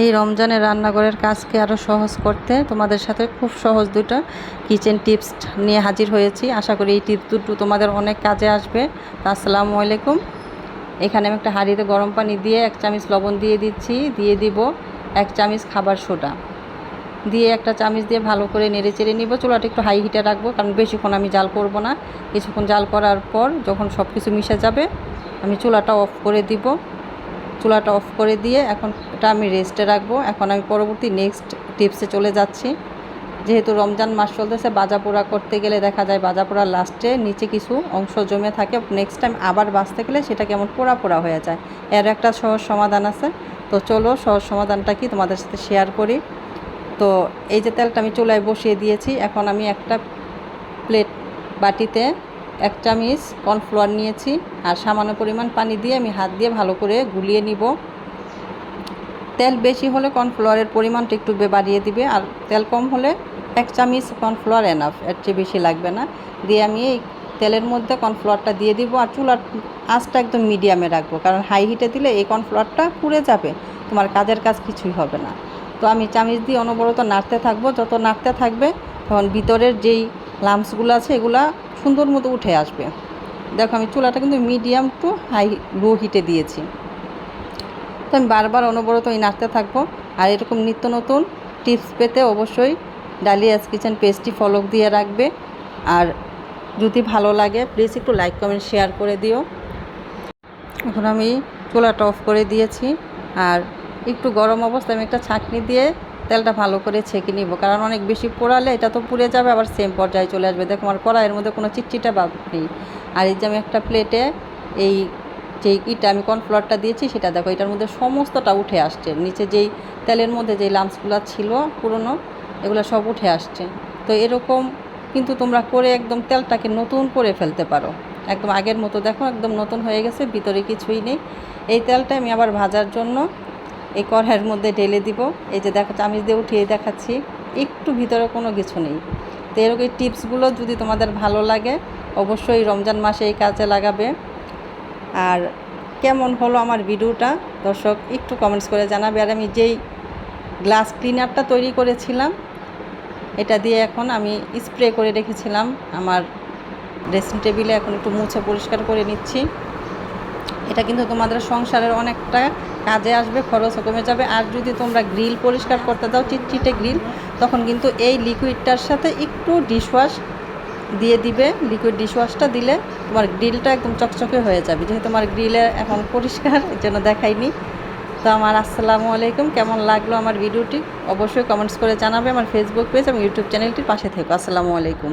এই রমজানের রান্নাঘরের কাজকে আরও সহজ করতে তোমাদের সাথে খুব সহজ দুটো কিচেন টিপস নিয়ে হাজির হয়েছি। আশা করি এই টিপস দুটো তোমাদের অনেক কাজে আসবে। আসসালামু আলাইকুম। এখানে আমি একটা হাঁড়িতে গরম পানি দিয়ে এক চামচ লবণ দিয়ে দিচ্ছি। দিয়ে দিব এক চামচ খাবার সোডা। দিয়ে একটা চামচ দিয়ে ভালো করে নেড়ে চেড়ে নিব। চুলাটা একটু হাই হিটে রাখব, কারণ বেশিক্ষণ আমি জাল করব না। কিছুক্ষণ জাল করার পর যখন সব কিছু মিশে যাবে, আমি চুলাটা অফ করে দিব। চুলাটা অফ করে দিয়ে এখন এটা আমি রেস্টে রাখব। এখন আমি পরবর্তী নেক্সট টিপসে চলে যাচ্ছি। যেহেতু রমজান মাস চলতেছে, বাজা পোড়া করতে গেলে দেখা যায় বাজা পোড়া লাস্টে নিচে কিছু অংশ জমে থাকে। নেক্সট টাইম আবার বাঁচতে গেলে সেটা কেমন পোড়া পোড়া হয়ে যায়। এর একটা সহজ সমাধান আছে। তো চলো, সহজ সমাধানটা কি তোমাদের সাথে শেয়ার করি। তো এই যে তেলটা আমি চুলায় বসিয়ে দিয়েছি, এখন আমি একটা প্লেট বাটিতে এক চামচ কর্নফ্লাওয়ার নিয়েছি আর সামান্য পরিমাণ পানি দিয়ে আমি হাত দিয়ে ভালো করে গুলিয়ে নিব। তেল বেশি হলে কর্নফ্লাওয়ারের পরিমাণটা একটু বাড়িয়ে দিবে আর তেল কম হলে এক চামচ কর্নফ্লাওয়ার এনাফ এর চেয়ে বেশি লাগবে না। দিয়ে আমি এই তেলের মধ্যে কর্নফ্লাওয়ারটা দিয়ে দিব আর চুলার আঁচটা একদম মিডিয়ামে রাখব, কারণ হাই হিটে দিলে এই কর্নফ্লাওয়ারটা পুড়ে যাবে, তোমার কাজের কাজ কিছুই হবে না। তো আমি চামচ দিয়ে অনবরত নাড়তে থাকব, যত নাড়তে থাকবে তখন ভিতরের যেই লাম্পসগুলো আছে, এগুলা সুন্দর মতো উঠে আসবে। দেখো আমি চুলাটা কিন্তু মিডিয়াম টু হাই লো হিটে দিয়েছি। তো আমি বারবার অনবরত এই নাড়তে থাকব। আর এরকম নিত্য নতুন টিপস পেতে অবশ্যই ডালিয়াস কিচেন পেজটি ফলো দিয়ে রাখবে। আর যদি ভালো লাগে প্লিজ একটু লাইক কমেন্ট শেয়ার করে দিও। এখন আমি চুলাটা অফ করে দিয়েছি। আর একটু গরম অবস্থায় আমি একটা ছাঁকনি দিয়ে তেলটা ভালো করে ছেঁকে নিব। কারণ অনেক বেশি পোড়ালে এটা তো পুড়ে যাবে, আবার সেম পর্যায়ে চলে আসবে। দেখো, আমার কড়াইয়ের মধ্যে কোনো চিটচিটা ভাব নেই। আর এই যে আমি একটা প্লেটে এই যে ইটা, আমি কর্নফ্লাওয়ারটা দিয়েছি, সেটা দেখো, এটার মধ্যে সমস্তটা উঠে আসছে। নিচে যেই তেলের মধ্যে যেই লাম্পসগুলো ছিল পুরনো, এগুলো সব উঠে আসছে। তো এরকম কিন্তু তোমরা করে একদম তেলটাকে নতুন করে ফেলতে পারো। একদম আগের মতো দেখো, একদম নতুন হয়ে গেছে, ভিতরে কিছুই নেই। এই তেলটা আমি আবার ভাজার জন্য এই কড়াইয়ের মধ্যে ঢেলে দিব। এই যে দেখো, চামিচ দিয়ে উঠিয়ে দেখাচ্ছি। একটু ভিতরে কোনো কিছু নেই। তো এরকম এই টিপসগুলো যদি তোমাদের ভালো লাগে, অবশ্যই রমজান মাসে এই কাজে লাগাবে। আর কেমন হলো আমার ভিডিওটা, দর্শক একটু কমেন্টস করে জানাবে। আর আমি যেই গ্লাস ক্লিনারটা তৈরি করেছিলাম, এটা দিয়ে এখন আমি স্প্রে করে রেখেছিলাম। আমার ড্রেসিং টেবিলে এখন একটু মুছে পরিষ্কার করে নিচ্ছি। এটা কিন্তু তোমাদের সংসারের অনেকটা কাজে আসবে, খরচও কমে যাবে। আর যদি তোমরা গ্রিল পরিষ্কার করতে দাও চিটচিটে গ্রিল, তখন কিন্তু এই লিকুইডটার সাথে একটু ডিশওয়াশ দিয়ে দিবে। লিকুইড ডিশওয়াশটা দিলে তোমার গ্রিলটা একদম চকচকে হয়ে যাবে। যেহেতু তোমার গ্রিলে এখন পরিষ্কার এর জন্য দেখাইনি। তো আমার আসসালামু আলাইকুম। কেমন লাগল আমার ভিডিওটি? অবশ্যই কমেন্টস করে জানাবে আমার ফেসবুক পেজ এবং ইউটিউব চ্যানেলটির পাশে থেকো। আসসালামু আলাইকুম।